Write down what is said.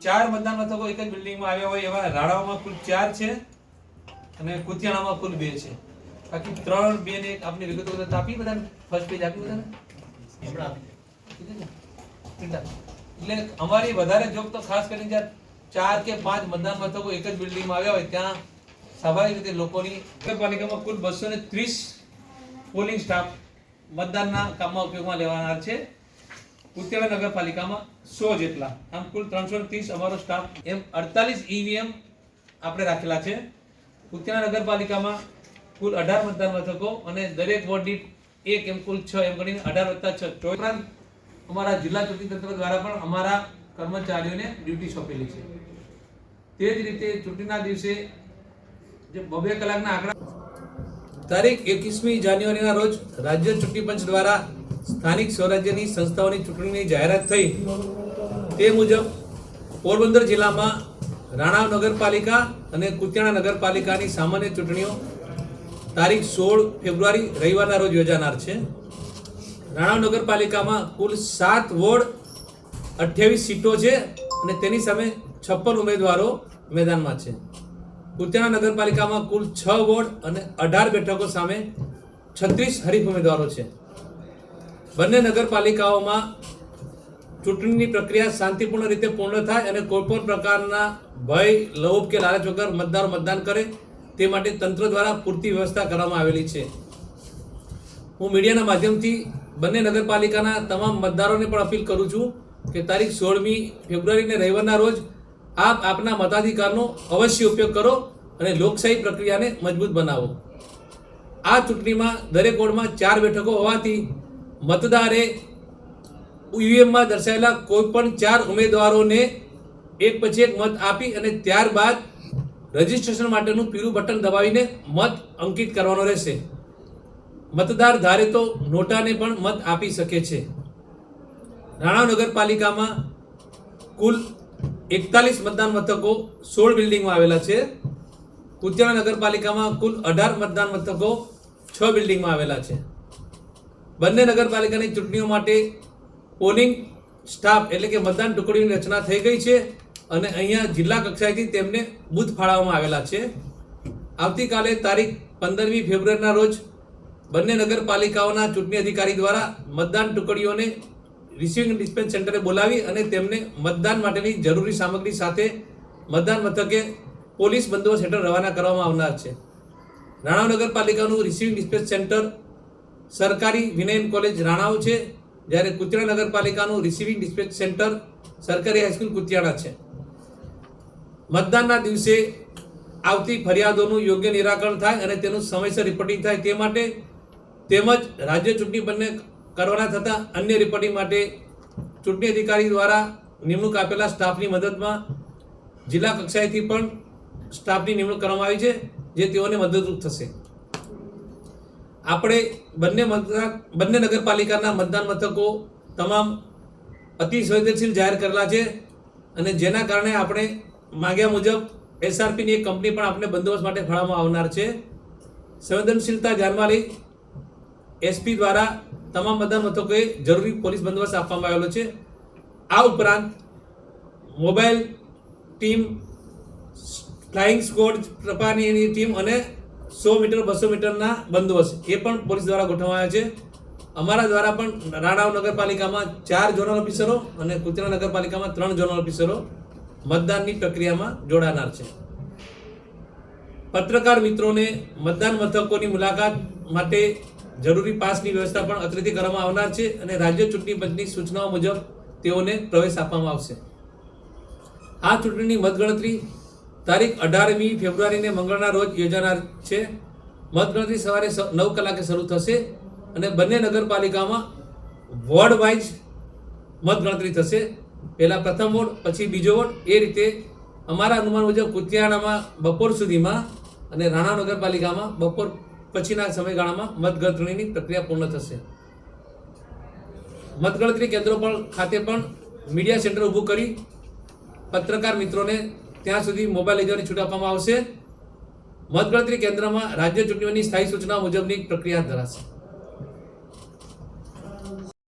ચાર મતદાન મથકો એક જ બિલ્ડિંગમાં આવ્યા હોય એવા રાડાઓમાં કુલ ચાર છે અને કુતિયાણામાં કુલ બે છે. બાકી ત્રણ બે ને આપની વિગતો બધા આપી બધાને? ફર્સ્ટ પેજ આપી બધાને? એટલે અમારી વધારે જોબ તો ખાસ કરીને જ્યાં ચાર કે પાંચ મતદાન મથકો એક જ બિલ્ડિંગમાં આવ્યા હોય ત્યાં સ્વાભાવિક રીતે લોકોની નગરપાલિકામાં કુલ બસો ને ત્રીસ પોલિંગ સ્ટાફ મતદાનના કામમાં ઉપયોગમાં લેવાના છે. ઉત્તેડા નગરપાલિકામાં સો જેટલા. આમ કુલ ત્રણસો ત્રીસ અમારો સ્ટાફ એમ અડતાલીસ ઈવીએમ આપણે રાખેલા છે. ઉત્તેડા નગરપાલિકામાં કુલ અઢાર મતદાન મથકો અને દરેક વોર્ડ દીઠ એક એમ કુલ છ, એમ ગણીને અઢાર વત્તા છ. ઉપરાંત અમારા જિલ્લા ચૂંટણી તંત્ર દ્વારા પણ અમારા કર્મચારીઓને ડ્યુટી સોંપેલી છે. તે જ રીતે ચૂંટણીના દિવસે જે બબે કલાકના આંકડા તારીખ એકવીસમી જાન્યુઆરીના રોજ રાજ્ય ચૂંટણી પંચ દ્વારા સ્થાનિક સ્વરાજ્યની સંસ્થાઓની ચૂંટણીની જાહેરાત થઈ. તે મુજબ પોરબંદર જિલ્લામાં રાણા નગરપાલિકા અને કુતિયાણા નગરપાલિકાની સામાન્ય ચૂંટણીઓ તારીખ સોળ ફેબ્રુઆરી રવિવારના રોજ યોજાનાર છે. રાણા નગરપાલિકામાં કુલ સાત વોર્ડ અઠ્યાવીસ સીટો છે અને તેની સામે છપ્પન ઉમેદવારો મેદાનમાં છે. કુતિયાણા નગરપાલિકામાં કુલ છ વોર્ડ અને અઢાર બેઠકો સામે છત્રીસ હરીફ ઉમેદવારો છે. બંને નગરપાલિકાઓમાં ચૂંટણીની પ્રક્રિયા શાંતિપૂર્ણ રીતે પૂર્ણ થાય અને કોઈપણ પ્રકારના ભય, લોભ કે લાલચ વગર મતદારો મતદાન કરે, તે માટે તંત્ર દ્વારા પૂરતી વ્યવસ્થા કરવામાં આવેલી છે. હું મીડિયાના માધ્યમથી બંને નગરપાલિકાના તમામ મતદારોને પણ અપીલ કરું છું કે તારીખ સોળમી ફેબ્રુઆરીને રવિવારના રોજ આપ આપના મતાધિકારનો અવશ્ય ઉપયોગ કરો અને લોકશાહી પ્રક્રિયાને મજબૂત બનાવો. આ ચૂંટણીમાં દરેક વોર્ડમાં ચાર બેઠકો હોવાથી મતદારે ઈવીએમમાં દર્શાવેલા કોઈ પણ ચાર ઉમેદવારોને એક પછી એક મત આપી અને ત્યારબાદ રજીસ્ટ્રેશન માટેનું પીળું બટન દબાવીને મત અંકિત કરવાનો રહેશે. મતદાર ધારે તો નોટાને પણ મત આપી શકે છે. રાણા નગરપાલિકામાં કુલ એકતાલીસ મતદાન મથકો સોળ બિલ્ડિંગમાં આવેલા છે. કુતિયાણા નગરપાલિકામાં કુલ અઢાર મતદાન મથકો છ બિલ્ડિંગમાં આવેલા છે. બંને નગરપાલિકાની ચૂંટણીઓ માટે પોલિંગ સ્ટાફ એટલે કે મતદાન ટુકડીની રચના થઈ ગઈ છે અને અહીંયા જિલ્લા કક્ષાએથી તેમને બુથ ફાળવવામાં આવેલા છે. આવતીકાલે તારીખ પંદરમી ફેબ્રુઆરીના રોજ બંને નગરપાલિકાઓના ચૂંટણી અધિકારી દ્વારા મતદાન ટુકડીઓને રિસીવિંગ ડિસ્પેન્સ સેન્ટરે બોલાવી અને તેમને મતદાન માટેની જરૂરી સામગ્રી સાથે મતદાન મથકે પોલીસ બંદોબસ્ત હેઠળ રવાના કરવામાં આવનાર છે. રાણાવ નગરપાલિકાનું રિસીવિંગ ડિસ્પેન્સ સેન્ટર સરકારી વિનયન કોલેજ રાણાવ છે, જ્યારે કુતિયાણા નગરપાલિકાનું રિસીવિંગ ડિસ્પેચ સેન્ટર સરકારી હાઈસ્કૂલ કુતિયાણા છે. મતદાનના દિવસે આવતી ફરિયાદોનું યોગ્ય નિરાકરણ થાય અને તેનું સમયસર રિપોર્ટિંગ થાય તે માટે તેમજ રાજ્ય ચૂંટણી બંને કરવાના થતા અન્ય રિપોર્ટિંગ માટે ચૂંટણી અધિકારી દ્વારા નિમણૂક આપેલા સ્ટાફની મદદમાં જિલ્લા કક્ષાએથી પણ સ્ટાફની નિમણૂક કરવામાં આવી છે, જે તેઓને મદદરૂપ થશે. આપણે બંને મતદાન, બંને નગરપાલિકાના મતદાન મથકો તમામ અતિ સંવેદનશીલ જાહેર કરેલા છે અને જેના કારણે આપણે માંગ્યા મુજબ એસઆરપીની એક કંપની પણ આપણે બંદોબસ્ત માટે ફાળવવામાં આવનાર છે. સંવેદનશીલતા ધ્યાનમાં લઈ એસપી દ્વારા તમામ મતદાન મથકોએ જરૂરી પોલીસ બંદોબસ્ત આપવામાં આવેલો છે. આ ઉપરાંત મોબાઈલ ટીમ, ફ્લાઇંગ સ્કોડ પ્રકારની ટીમ અને સો મીટર, બસો મીટરના બંદોબસ્ત. એ પણ પોલીસ દ્વારા ગોઠવાયા છે. અમારા દ્વારા પણ રાણાવ નગરપાલિકામાં ચાર ઝોનલ ઓફિસરો અને કુતરા નગરપાલિકામાં ત્રણ ઝોનલ ઓફિસરો મતદાનની પ્રક્રિયામાં જોડાનાર છે. પત્રકાર મિત્રોને મતદાન મથકોની મુલાકાત માટે જરૂરી પાસની વ્યવસ્થા પણ અત્રેથી કરવામાં આવનાર છે અને રાજ્ય ચૂંટણી પંચની સૂચનાઓ મુજબ તેઓને પ્રવેશ આપવામાં આવશે. આ ચૂંટણીની મતગણતરી તારીખ અઢારમી ફેબ્રુઆરીને મંગળના રોજ યોજાનાર છે. મતગણતરી સવારે નવ કલાકે શરૂ થશે અને બંને નગરપાલિકામાં વોર્ડ વાઇઝ મતગણતરી થશે. પહેલાં પ્રથમ વોર્ડ, પછી બીજો વોર્ડ. એ રીતે અમારા અનુમાન મુજબ કુતિયાણામાં બપોર સુધીમાં અને રાણા નગરપાલિકામાં બપોર પછીના સમયગાળામાં મતગણતરીની પ્રક્રિયા પૂર્ણ થશે. મતગણતરી કેન્દ્રો પણ ખાતે પણ મીડિયા સેન્ટર ઊભું કરી પત્રકાર મિત્રોને ત્યાં સુધી મોબાઈલ લઈ જવાની છૂટ આપવામાં આવશે. મતગણતરી કેન્દ્રમાં રાજ્ય ચૂંટણીઓની સ્થાયી સૂચના મુજબની પ્રક્રિયા ધરાશે.